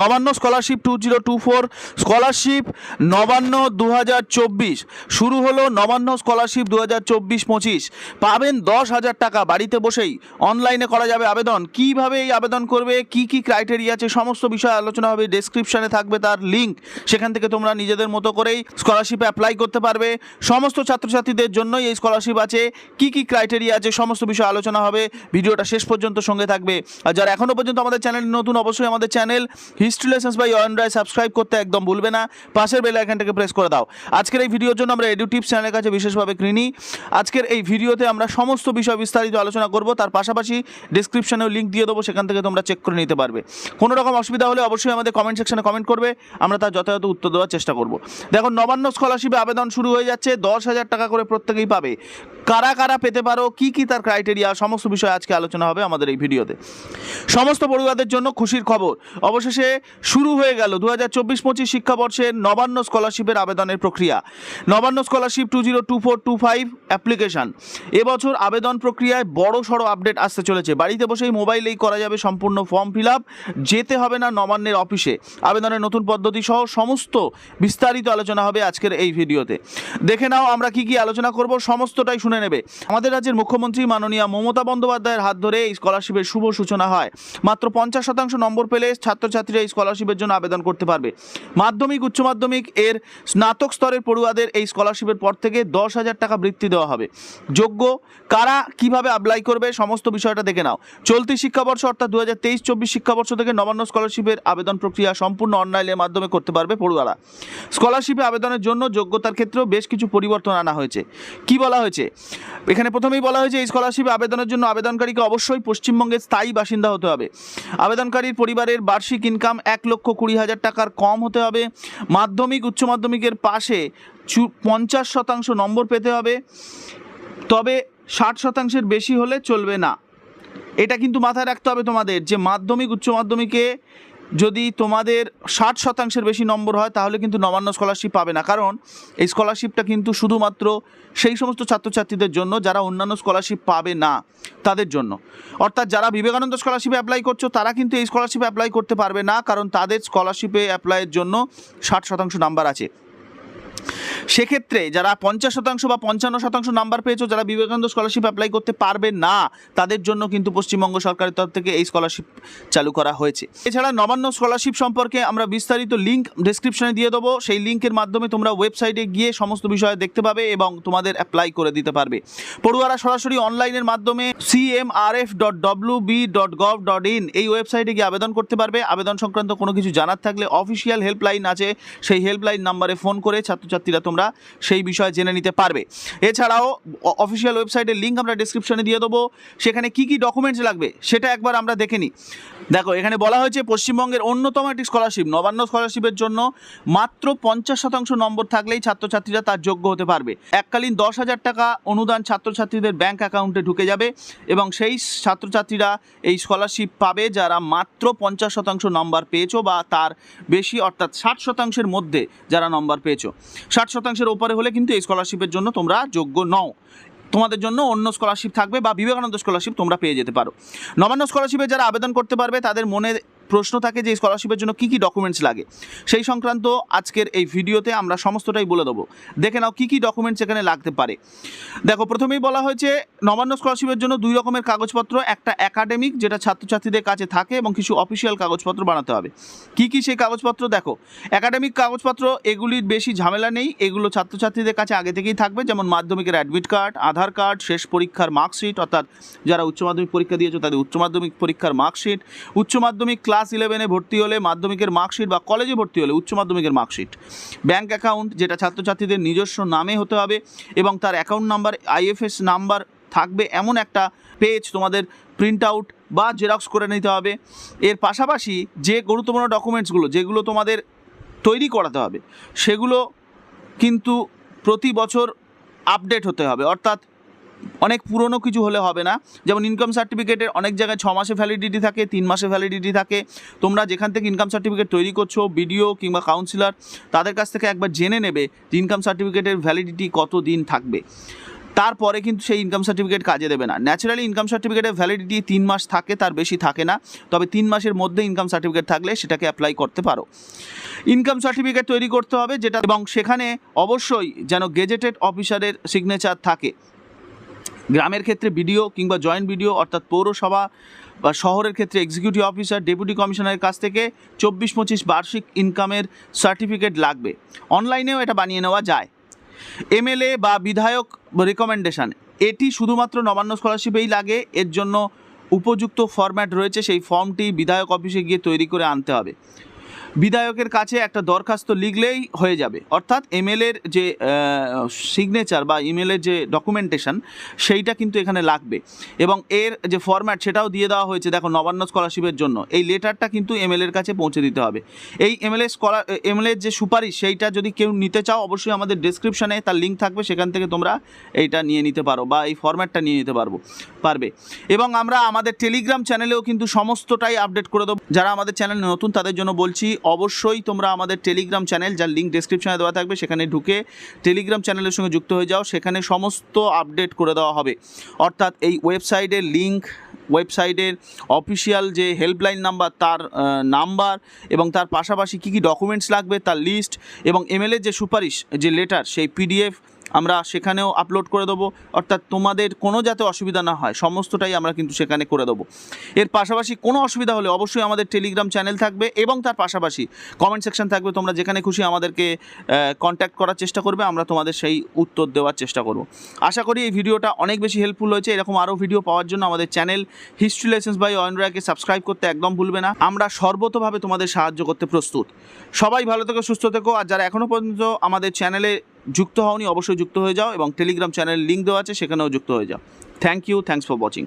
Nabanna scholarship, two zero two four, scholarship Nabanna দু হাজার চব্বিশ। শুরু হলো নবান্ন স্কলারশিপ দু হাজার চব্বিশ পঁচিশ পাবেন দশ হাজার টাকা বাড়িতে বসেই। অনলাইনে করা যাবে আবেদন। কীভাবে এই আবেদন করবে? কি কি ক্রাইটেরিয়া আছে? সমস্ত বিষয়ে আলোচনা হবে ডেসক্রিপশনে থাকবে তার লিঙ্ক সেখান থেকে তোমরা নিজেদের মতো করেই স্কলারশিপে অ্যাপ্লাই করতে পারবে। সমস্ত ছাত্রছাত্রীদের জন্যই এই স্কলারশিপ আছে। কি কি ক্রাইটেরিয়া আছে? সমস্ত বিষয়ে আলোচনা হবে। ভিডিওটা শেষ পর্যন্ত সঙ্গে থাকবে। আর যারা এখনও পর্যন্ত আমাদের চ্যানেল নতুন, অবশ্যই আমাদের channel history lessons by Ayan Roy subscribe করতে একদম ভুলবে না। পাশের বেল আইকনটাকে প্রেস করে দাও। আজকের এই ভিডিওর জন্য আমরা এডু চ্যানেলের কাছে বিশেষভাবে কৃণী। আজকের এই ভিডিওতে আমরা সমস্ত বিষয় বিস্তারিত আলোচনা করব। তার পাশাপাশি ডিসক্রিপশনেও লিঙ্ক দিয়ে দেবো। সেখান থেকে তোমরা চেক করে নিতে পারবে। কোনো রকম অসুবিধা হলে অবশ্যই আমাদের কমেন্ট সেকশনে কমেন্ট করবে। আমরা তার যথাযথ উত্তর দেওয়ার চেষ্টা করব। দেখো, নবান্ন স্কলারশিপে আবেদন শুরু হয়ে যাচ্ছে। দশ হাজার টাকা করে প্রত্যেকেই পাবে। কারা কারা পেতে পারো, কি কি তার ক্রাইটেরিয়া সমস্ত বিষয় আজকে আলোচনা হবে আমাদের এই ভিডিওতে সমস্ত পড়ুয়াদের জন্য খুশির খবর। অবশেষে শুরু হয়ে গেল দু হাজার চব্বিশ পঁচিশ শিক্ষাবর্ষের নবান্ন স্কলারশিপের আবেদনের প্রক্রিয়া। Nabanna scholarship two zero two four two five application এবছর আবেদন প্রক্রিয়ায় বড় সড়ো আপডেট আসতে চলেছে। বাড়িতে বসেই মোবাইলেই করা যাবে, সম্পূর্ণ ফর্ম ফিল আপ যেতে হবে না নবান্নের অফিসে আবেদনের নতুন পদ্ধতি সহ সমস্ত বিস্তারিত আলোচনা হবে আজকের এই ভিডিওতে দেখে নাও আমরা কি কি আলোচনা করব, সমস্তটাই শুনে নেবে। আমাদের রাজ্যের মুখ্যমন্ত্রী মাননীয় মমতা বন্দ্যোপাধ্যায়ের হাত ধরে এই স্কলারশিপের শুভ সূচনা হয়। মাত্র পঞ্চাশ শতাংশ নম্বর পেলে ছাত্রছাত্রীরা এই স্কলারশিপের জন্য আবেদন করতে পারবে। মাধ্যমিক, উচ্চ মাধ্যমিক এর স্নাতক স্তরের পড়ুয়াদের এই স্কলারশিপের পর থেকে দশ হাজার টাকা বৃত্তি দেওয়া হবে। যোগ্য কারা, কীভাবে অ্যাপ্লাই করবে, সমস্ত বিষয়টা দেখে নাও। চলতি শিক্ষাবর্ষ অর্থাৎ দু হাজার তেইশ, চব্বিশ শিক্ষাবর্ষ থেকে নবান্ন স্কলারশিপের আবেদন প্রক্রিয়া সম্পূর্ণ অনলাইনের মাধ্যমে করতে পারবে পড়ুয়ারা। স্কলারশিপে আবেদনের জন্য যোগ্যতার ক্ষেত্রেও বেশ কিছু পরিবর্তন আনা হয়েছে। কি বলা হয়েছে? এখানে প্রথমেই বলা হয়েছে, এই স্কলারশিপে আবেদনের জন্য আবেদনকারীকে অবশ্যই পশ্চিমবঙ্গের স্থায়ী বাসিন্দা হতে হবে। আবেদনকারীর পরিবারের বার্ষিক ইনকাম এক লক্ষ কুড়ি হাজার টাকার কম হতে হবে। মাধ্যমিক, উচ্চ মাধ্যমিকের পাশে চু- পঞ্চাশ শতাংশ নম্বর পেতে হবে। তবে ষাট শতাংশের বেশি হলে চলবে না। এটা কিন্তু মাথায় রাখতে হবে তোমাদের যে মাধ্যমিক, উচ্চ মাধ্যমিকে যদি তোমাদের ষাট শতাংশের বেশি নম্বর হয়, তাহলে কিন্তু নবান্ন স্কলারশিপ পাবে না। কারণ এই স্কলারশিপটা কিন্তু শুধুমাত্র সেই সমস্ত ছাত্রছাত্রীদের জন্য, যারা অন্যান্য স্কলারশিপ পাবে না, তাদের জন্য। অর্থাৎ যারা বিবেকানন্দ স্কলারশিপে অ্যাপ্লাই করছ, তারা কিন্তু এই স্কলারশিপে অ্যাপ্লাই করতে পারবে না, কারণ তাদের স্কলারশিপে অ্যাপ্লাইয়ের জন্য ষাট শতাংশ নাম্বার আছে। সেক্ষেত্রে যারা পঞ্চাশ শতাংশ বা পঞ্চান্ন শতাংশ নাম্বার পেয়েছ, যারা বিবেকানন্দ স্কলারশিপ অ্যাপ্লাই করতে পারবে না, তাদের জন্য কিন্তু পশ্চিমবঙ্গ সরকারের তরফ থেকে এই স্কলারশিপ চালু করা হয়েছে। এছাড়া নবান্ন স্কলারশিপ সম্পর্কে আমরা বিস্তারিত লিঙ্ক ডিসক্রিপশনে দিয়ে দেবো। সেই লিঙ্কের মাধ্যমে তোমরা ওয়েবসাইটে গিয়ে সমস্ত বিষয়ে দেখতে পাবে এবং তোমাদের অ্যাপ্লাই করে দিতে পারবে। পড়ুয়ারা সরাসরি অনলাইনের মাধ্যমে CMRF dot W B dot gov dot in এই ওয়েবসাইটে গিয়ে আবেদন করতে পারবে। আবেদন সংক্রান্ত কোনো কিছু জানার থাকলে অফিসিয়াল হেল্পলাইন আছে। সেই হেল্পলাইন নাম্বারে ফোন করে ছাত্রছাত্রীরা তোমরা সেই বিষয়ে জেনে নিতে পারবে। এছাড়াও অফিসিয়াল ওয়েবসাইটের লিঙ্ক আমরা ডিসক্রিপশনে দিয়ে দেবো। সেখানে কি কি ডকুমেন্টস লাগবে, সেটা একবার আমরা দেখে নিই। দেখো, এখানে বলা হয়েছে পশ্চিমবঙ্গের অন্যতম একটি স্কলারশিপ নবান্ন স্কলারশিপের জন্য মাত্র পঞ্চাশ শতাংশ নম্বর থাকলেই ছাত্রছাত্রীরা তার যোগ্য হতে পারবে। এককালীন দশ হাজার টাকা অনুদান ছাত্রছাত্রীদের ব্যাংক অ্যাকাউন্টে ঢুকে যাবে এবং সেই ছাত্রছাত্রীরা এই স্কলারশিপ পাবে যারা মাত্র পঞ্চাশ শতাংশ নম্বর পেয়েছ বা তার বেশি অর্থাৎ ষাট শতাংশের মধ্যে যারা নম্বর পেয়েছ। ষাট শতাংশের ওপরে হলে কিন্তু এই স্কলারশিপের জন্য তোমরা যোগ্য নও। তোমাদের জন্য অন্য স্কলারশিপ থাকবে বা বিবেকানন্দ স্কলারশিপ তোমরা পেয়ে যেতে পারো। নবান্ন স্কলারশিপে যারা আবেদন করতে পারবে, তাদের মনে প্রশ্ন থাকে যে স্কলারশিপের জন্য কী কী ডকুমেন্টস লাগে? সেই সংক্রান্ত আজকের এই ভিডিওতে আমরা সমস্তটাই বলে দেবো। দেখে নাও কী কী ডকুমেন্টস এখানে লাগতে পারে। দেখো, প্রথমেই বলা হয়েছে, নবান্ন স্কলারশিপের জন্য দুই রকমের কাগজপত্র, একটা একাডেমিক যেটা ছাত্রছাত্রীদের কাছে থাকে এবং কিছু অফিসিয়াল কাগজপত্র বানাতে হবে। কি কি সেই কাগজপত্র? দেখো একাডেমিক কাগজপত্র, এগুলির বেশি ঝামেলা নেই, এগুলো ছাত্রছাত্রীদের কাছে আগে থেকেই থাকবে, যেমন মাধ্যমিকের অ্যাডমিট কার্ড আধার কার্ড শেষ পরীক্ষার মার্কশিট অর্থাৎ যারা উচ্চ মাধ্যমিক পরীক্ষা দিয়েছ তাদের উচ্চ মাধ্যমিক পরীক্ষার মার্কশিট উচ্চ মাধ্যমিক ক্লাস ইলেভেনে ভর্তি হলে মাধ্যমিকের মার্কশিট বা কলেজে ভর্তি হলে উচ্চ মাধ্যমিকের মার্কশিট। ব্যাংক অ্যাকাউন্ট, যেটা ছাত্রছাত্রীদের নিজস্ব নামে হতে হবে এবং তার অ্যাকাউন্ট নাম্বার, আইএফএস নাম্বার থাকবে এমন একটা পেজ তোমাদের প্রিন্ট আউট বা জেরক্স করে নিতে হবে। এর পাশাপাশি যে গুরুত্বপূর্ণ ডকুমেন্টসগুলো যেগুলো তোমাদের তৈরি করাতে হবে, সেগুলো কিন্তু প্রতি বছর আপডেট হতে হবে। অর্থাৎ অনেক পুরনো কিছু হলে হবে না। যেমন ইনকাম সার্টিফিকেটের অনেক জায়গায় ছ মাসে ভ্যালিডিটি থাকে, তিন মাসে ভ্যালিডিটি থাকে। তোমরা যেখান থেকে ইনকাম সার্টিফিকেট তৈরি করছ বিডিও কিংবা কাউন্সিলর তাদের কাছ থেকে একবার জেনে নেবে যে ইনকাম সার্টিফিকেটের ভ্যালিডিটি কত দিন থাকবে। তারপরে কিন্তু সেই ইনকাম সার্টিফিকেট কাজে দেবে না। ন্যাচারালি ইনকাম সার্টিফিকেটের ভ্যালিডিটি তিন মাস থাকে, তার বেশি থাকে না। তবে তিন মাসের মধ্যে ইনকাম সার্টিফিকেট থাকলে সেটাকে অ্যাপ্লাই করতে পারো। ইনকাম সার্টিফিকেট তৈরি করতে হবে, যেটা এবং সেখানে অবশ্যই যেন গেজেটেড অফিসারের সিগনেচার থাকে। গ্রামের ক্ষেত্রে বিডিও কিংবা জয়েন্ট বিডিও, অর্থাৎ পৌরসভা বা শহরের ক্ষেত্রে এক্সিকিউটিভ অফিসার ডেপুটি কমিশনারের কাছ থেকে চব্বিশ পঁচিশ বার্ষিক ইনকামের সার্টিফিকেট লাগবে। অনলাইনেও এটা বানিয়ে নেওয়া যায়। এমএলএ বা বিধায়ক রেকমেন্ডেশন এটি শুধুমাত্র নবান্ন স্কলারশিপেই লাগে, এর জন্য উপযুক্ত ফরম্যাট রয়েছে, সেই ফর্মটি বিধায়ক অফিসে গিয়ে তৈরি করে আনতে হবে। বিধায়কের কাছে একটা দরখাস্ত লিখলেই হয়ে যাবে। অর্থাৎ এমএলএর যে সিগনেচার বা ইমেলের যে ডকুমেন্টেশন সেইটা কিন্তু এখানে লাগবে। এবং এর যে ফরম্যাট সেটাও দিয়ে দেওয়া হয়েছে, দেখো নবান্ন স্কলারশিপের জন্য। এই লেটারটা কিন্তু এমএলএর কাছে পৌঁছে দিতে হবে। এই এমএলএ স্কলার এমএলএর যে সুপারিশ সেইটা যদি কেউ নিতে চাও, অবশ্যই আমাদের ডিসক্রিপশানে তার লিঙ্ক থাকবে, সেখান থেকে তোমরা এইটা নিয়ে নিতে পারো বা এই ফরম্যাটটা নিয়ে নিতে পারব, পারবে। এবং আমরা আমাদের টেলিগ্রাম চ্যানেলেও কিন্তু সমস্তটাই আপডেট করে দেবো। যারা আমাদের চ্যানেল নতুন, তাদের জন্য বলছি অবশ্যই তোমরা আমাদের টেলিগ্রাম চ্যানেল যার লিঙ্ক ডিসক্রিপশানে দেওয়া থাকবে, সেখানে ঢুকে টেলিগ্রাম চ্যানেলের সঙ্গে যুক্ত হয়ে যাও, সেখানে সমস্ত আপডেট করে দেওয়া হবে। অর্থাৎ এই ওয়েবসাইটের লিঙ্ক ওয়েবসাইটের অফিসিয়াল যে হেল্পলাইন নাম্বার তার নাম্বার এবং তার পাশাপাশি কী কী ডকুমেন্টস লাগবে, তার লিস্ট এবং এমএলএর যে সুপারিশ, যে লেটার সেই পিডিএফ আমরা সেখানেও আপলোড করে দেবো। অর্থাৎ তোমাদের কোনো যাতে অসুবিধা না হয়, সমস্তটাই আমরা কিন্তু সেখানে করে দেবো। এর পাশাপাশি কোনো অসুবিধা হলে অবশ্যই আমাদের টেলিগ্রাম চ্যানেল থাকবে এবং তার পাশাপাশি কমেন্ট সেকশন থাকবে। তোমরা যেখানে খুশি আমাদেরকে কন্ট্যাক্ট করার চেষ্টা করবে, আমরা তোমাদের সেই উত্তর দেওয়ার চেষ্টা করব। আশা করি এই ভিডিওটা অনেক বেশি হেল্পফুল হয়েছে। এরকম আরও ভিডিও পাওয়ার জন্য আমাদের চ্যানেল হিস্ট্রি লেসেন্স বাই অয়নরাকে সাবস্ক্রাইব করতে একদম ভুলবে না। আমরা সর্বতভাবে তোমাদের সাহায্য করতে প্রস্তুত। সবাই ভালো থেকো, সুস্থ থেকো। আর যারা এখনও পর্যন্ত আমাদের চ্যানেলে যুক্ত হওনি, অবশ্যই যুক্ত হয়ে যাও এবং টেলিগ্রাম চ্যানেল লিঙ্ক দেওয়া আছে, সেখানেও যুক্ত হয়ে যাও। Thank you thanks for watching